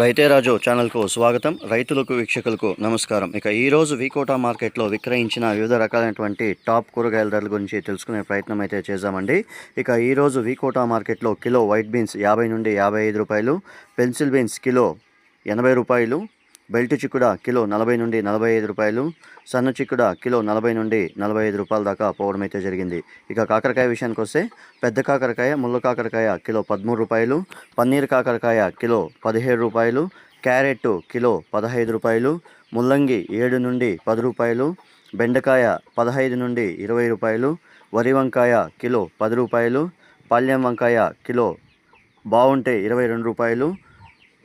రైతే రాజు ఛానల్కు స్వాగతం. రైతులకు వీక్షకులకు నమస్కారం. ఇక ఈరోజు వీకోటా మార్కెట్లో విక్రయించిన వివిధ రకాలైనటువంటి టాప్ కూరగాయల ధరల గురించి తెలుసుకునే ప్రయత్నం అయితే చేద్దామండి ఇక ఈరోజు వీకోటా మార్కెట్లో కిలో వైట్ బీన్స్ యాభై నుండి యాభై ఐదు రూపాయలు పెన్సిల్ బీన్స్ కిలో ఎనభై రూపాయలు బెల్ట్ చిక్కుడ కిలో నలభై నుండి నలభై ఐదు రూపాయలు సన్న చిక్కుడ కిలో నలభై నుండి నలభై ఐదు రూపాయల దాకా పోవడం అయితే జరిగింది. ఇక కాకరకాయ విషయానికి వస్తే పెద్ద కాకరకాయ ముళ్ళ కాకరకాయ కిలో పదమూడు రూపాయలు పన్నీర్ కాకరకాయ కిలో పదిహేడు రూపాయలు క్యారెట్ కిలో పదహైదు రూపాయలు ముల్లంగి ఏడు నుండి పది రూపాయలు బెండకాయ పదహైదు నుండి ఇరవై రూపాయలు వరి వంకాయ కిలో పది రూపాయలు పాల్యం వంకాయ కిలో బాగుంటే ఇరవై రెండు రూపాయలు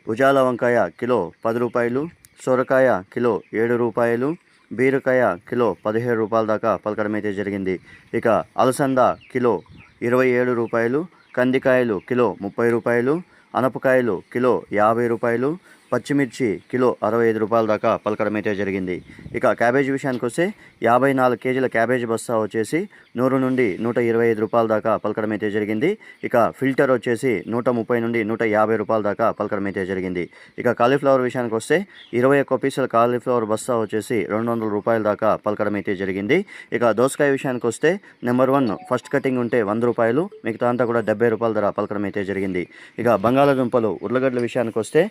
ఉజాల వంకాయ కిలో పది రూపాయలు సొరకాయ కిలో ఏడు రూపాయలు బీరకాయ కిలో పదిహేడు రూపాయల దాకా పలకడం అయితే జరిగింది. ఇక అలసంద కిలో ఇరవై ఏడు రూపాయలు కందికాయలు కిలో ముప్పై రూపాయలు అనపకాయలు కిలో యాభై రూపాయలు పచ్చిమిర్చి కిలో అరవై ఐదు రూపాయల దాకా పలకడం అయితే జరిగింది. ఇక క్యాబేజీ విషయానికి వస్తే యాభై నాలుగు కేజీల క్యాబేజీ బస్తా వచ్చేసి నూరు నుండి నూట ఇరవై ఐదు రూపాయల దాకా పలకడం అయితే జరిగింది. ఇక ఫిల్టర్ వచ్చేసి నూట ముప్పై నుండి నూట యాభై రూపాయల దాకా పలకడం అయితే జరిగింది. ఇక కాలీఫ్లవర్ విషయానికి వస్తే ఇరవై ఒక్క పీసుల కాలీఫ్లవర్ బస్తా వచ్చేసి రెండు వందల రూపాయల దాకా పలకడం అయితే జరిగింది. ఇక దోసకాయ విషయానికి వస్తే నెంబర్ వన్ ఫస్ట్ కటింగ్ ఉంటే వంద రూపాయలు మిగతా అంతా కూడా డెబ్బై రూపాయల ధర పలకడం అయితే జరిగింది. ఇక బంగాళాదుంపలు ఉర్లగడ్డల విషయానికి వస్తే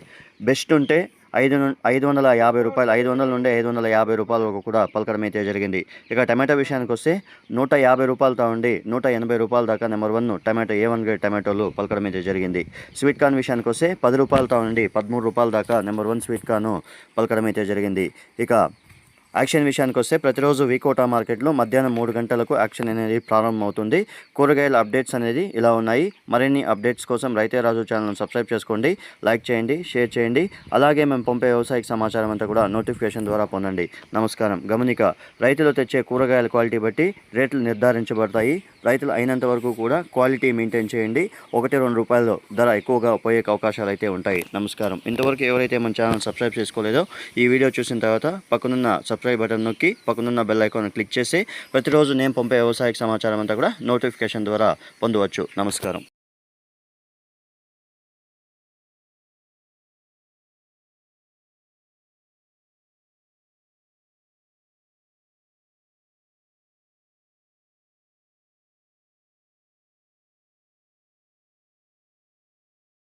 బెస్ట్ ఉంటే ఐదు ఐదు వందల యాభై రూపాయలు ఐదు వందల నుండి ఐదు వందల యాభై రూపాయల వరకు కూడా పలకడం అయితే జరిగింది. ఇక టమాటో విషయానికి వస్తే నూట యాభై రూపాయలతో ఉండి నూట ఎనభై రూపాయల దాకా number one tomato A one grade టమాటోలు పలకడం అయితే జరిగింది. స్వీట్ కార్న్ విషయానికి వస్తే పది రూపాయలతో ఉండి పదమూడు రూపాయల దాకా నెంబర్ వన్ స్వీట్ కార్న్ పలకడం అయితే జరిగింది. ఇక యాక్షన్ విషయానికి వస్తే ప్రతిరోజు వీకోటా మార్కెట్లో మధ్యాహ్నం మూడు గంటలకు యాక్షన్ అనేది ప్రారంభమవుతుంది. కూరగాయల అప్డేట్స్ అనేది ఇలా ఉన్నాయి. మరిన్ని అప్డేట్స్ కోసం రైతే రాజు ఛానల్ని సబ్స్క్రైబ్ చేసుకోండి. లైక్ చేయండి షేర్ చేయండి. అలాగే మేము పంపే వ్యవసాయక సమాచారం అంతా కూడా నోటిఫికేషన్ ద్వారా పొందండి. నమస్కారం. గమనిక రైతులు తెచ్చే కూరగాయల క్వాలిటీ బట్టి రేట్లు నిర్ధారించబడతాయి. రైతులు అయినంత వరకు కూడా క్వాలిటీ మెయింటైన్ చేయండి. ఒకటి రెండు రూపాయలు ధర ఎక్కువగా పోయే అవకాశాలు అయితే ఉంటాయి. నమస్కారం. ఇంతవరకు ఎవరైతే మన ఛానల్ సబ్స్క్రైబ్ చేసుకోలేదో ఈ వీడియో చూసిన తర్వాత పక్కనున్న సబ్ సబ్స్క్రైబ్ బటన్ నొక్కి పక్కనున్న బెల్ ఐకాన్ క్లిక్ చేసి ప్రతిరోజు నేను పంపే వ్యవసాయక సమాచారం అంతా కూడా నోటిఫికేషన్ ద్వారా పొందవచ్చు. నమస్కారం.